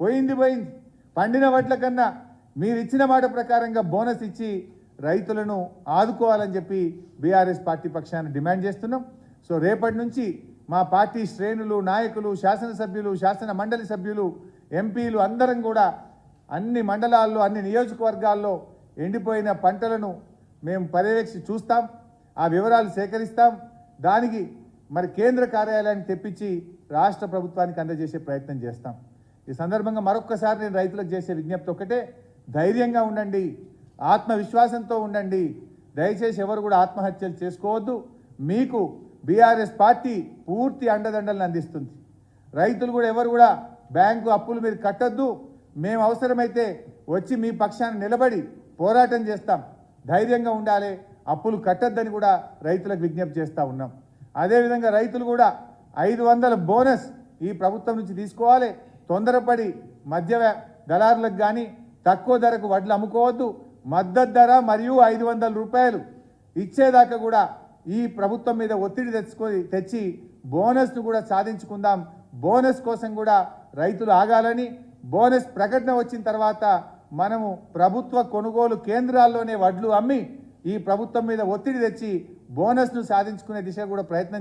పోయింది పోయింది. పండిన వడ్ల కన్నా మీరు ఇచ్చిన మాట ప్రకారంగా బోనస్ ఇచ్చి రైతులను ఆదుకోవాలని చెప్పి బీఆర్ఎస్ పార్టీ పక్షాన్ని డిమాండ్ చేస్తున్నాం. సో రేపటి నుంచి మా పార్టీ శ్రేణులు నాయకులు శాసనసభ్యులు శాసన మండలి సభ్యులు ఎంపీలు అందరం కూడా అన్ని మండలాల్లో అన్ని నియోజకవర్గాల్లో ఎండిపోయిన పంటలను మేము పర్యవేక్షి చూస్తాం. ఆ వివరాలు సేకరిస్తాం. దానికి మరి కేంద్ర కార్యాలయాన్ని తెప్పించి రాష్ట్ర ప్రభుత్వానికి అందజేసే ప్రయత్నం చేస్తాం. ఈ సందర్భంగా మరొక్కసారి నేను రైతులకు చేసే విజ్ఞప్తి ఒకటే ధైర్యంగా ఉండండి ఆత్మవిశ్వాసంతో ఉండండి. దయచేసి ఎవరు కూడా ఆత్మహత్యలు చేసుకోవద్దు. మీకు బీఆర్ఎస్ పార్టీ పూర్తి అండదండలను అందిస్తుంది. రైతులు కూడా ఎవరు కూడా బ్యాంకు అప్పులు మీరు కట్టొద్దు. మేము అవసరమైతే వచ్చి మీ పక్షాన్ని నిలబడి పోరాటం చేస్తాం. ధైర్యంగా ఉండాలి. అప్పులు కట్టొద్దని కూడా రైతులకు విజ్ఞప్తి చేస్తూ ఉన్నాం. అదేవిధంగా రైతులు కూడా ఐదు వందల బోనస్ ఈ ప్రభుత్వం నుంచి తీసుకోవాలి. తొందరపడి మధ్య దళారులకు కానీ తక్కువ ధరకు వడ్లు అమ్ముకోవద్దు. మద్దతు ధర మరియు ఐదు వందల రూపాయలు ఇచ్చేదాకా కూడా ఈ ప్రభుత్వం మీద ఒత్తిడి తెచ్చుకొని తెచ్చి బోనస్ను కూడా సాధించుకుందాం. బోనస్ కోసం కూడా రైతులు ఆగాలని బోనస్ ప్రకటన వచ్చిన తర్వాత మనము ప్రభుత్వ కొనుగోలు కేంద్రాల్లోనే వడ్లు అమ్మి ఈ ప్రభుత్వం మీద ఒత్తిడి తెచ్చి బోనస్ను సాధించుకునే దిశగా కూడా ప్రయత్నం